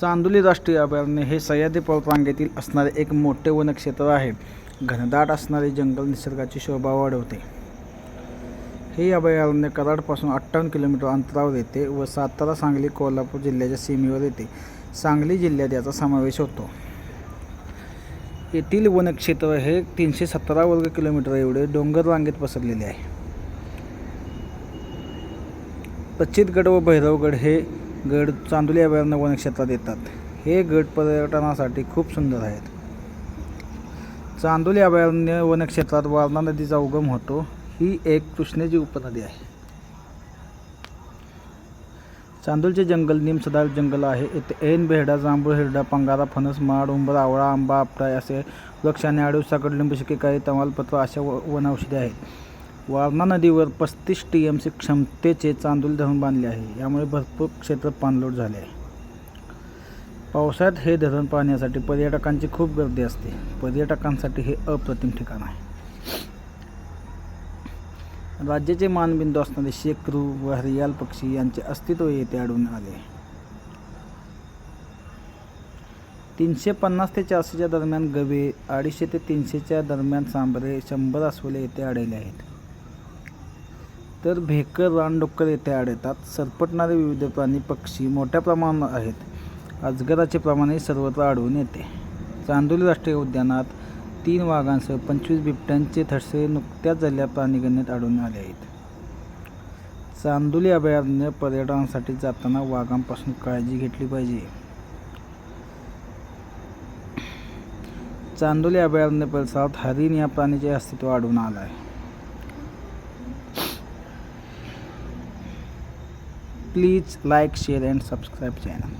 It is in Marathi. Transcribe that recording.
चांदोली राष्ट्रीय अभयारण्य हे सह्याद्री पर्वतरांगेतील असणारे एक मोठे वनक्षेत्र आहे. घनदाट असणारे जंगल निसर्गाची शोभा वाढवते. हे अभयारण्य कराडपासून अठ्ठावन्न किलोमीटर अंतरावर येते व सातारा सांगली कोल्हापूर जिल्ह्याच्या सीमेवर येते. सांगली जिल्ह्यात याचा समावेश होतो. येथील वनक्षेत्र हे तीनशे सतरा वर्ग किलोमीटर एवढे डोंगर रांगेत पसरलेले आहे. प्रचितगड व भैरवगड हे गड चांदोली अभयारण्य वनक्षेत्रात येतात. हे गड पर्यटनासाठी खूप सुंदर आहेत. चांदोली अभयारण्य वनक्षेत्रात वारणा नदीचा उगम होतो. ही एक कृष्णेची उपनदी आहे. चांदोलचे जंगल निमसदार जंगल आहे. येथे ऐन बेहडा जांभूळ हिरडा पंगारा फणस माड उंबर आवळा आंबा आपटा असे वृक्ष आणि आडूसाकड लिंबशिके काही तमालपत्र अशा व वनौषधी आहेत. वारणा नदीवर पस्तीस टी एम सी क्षमतेचे चांदोली धरण बांधले आहे. यामुळे भरपूर क्षेत्र पाणलोट झाले आहे. पावसाळ्यात हे धरण पाहण्यासाठी पर्यटकांची खूप गर्दी असते. पर्यटकांसाठी हे अप्रतिम ठिकाण आहे. राज्याचे मानबिंदू असणारे शेकरू व हरियाल पक्षी यांचे अस्तित्व येथे आढळून आले. तीनशे पन्नास ते चारशेच्या दरम्यान गवे अडीचशे ते तीनशेच्या दरम्यान सांबरे शंभर अस्वले येथे आढळले आहेत. तर भेकर रानडुक्कर येथे आढळतात. सरपटणारे विविध प्राणी पक्षी मोठ्या प्रमाणात आहेत. अजगराचे प्रमाणही सर्वत्र आढळून येते. चांदोली राष्ट्रीय उद्यानात तीन वाघांसह पंचवीस बिबट्यांचे थडसे नुकत्याच झालेल्या प्राणीगणनेत आढळून आले आहेत. चांदोली अभयारण्य पर्यटनासाठी जाताना वाघांपासून काळजी घेतली पाहिजे. चांदोली अभयारण्य परिसरात हरिण या प्राणीचे अस्तित्व आढळून आलं आहे. please like share and subscribe channel.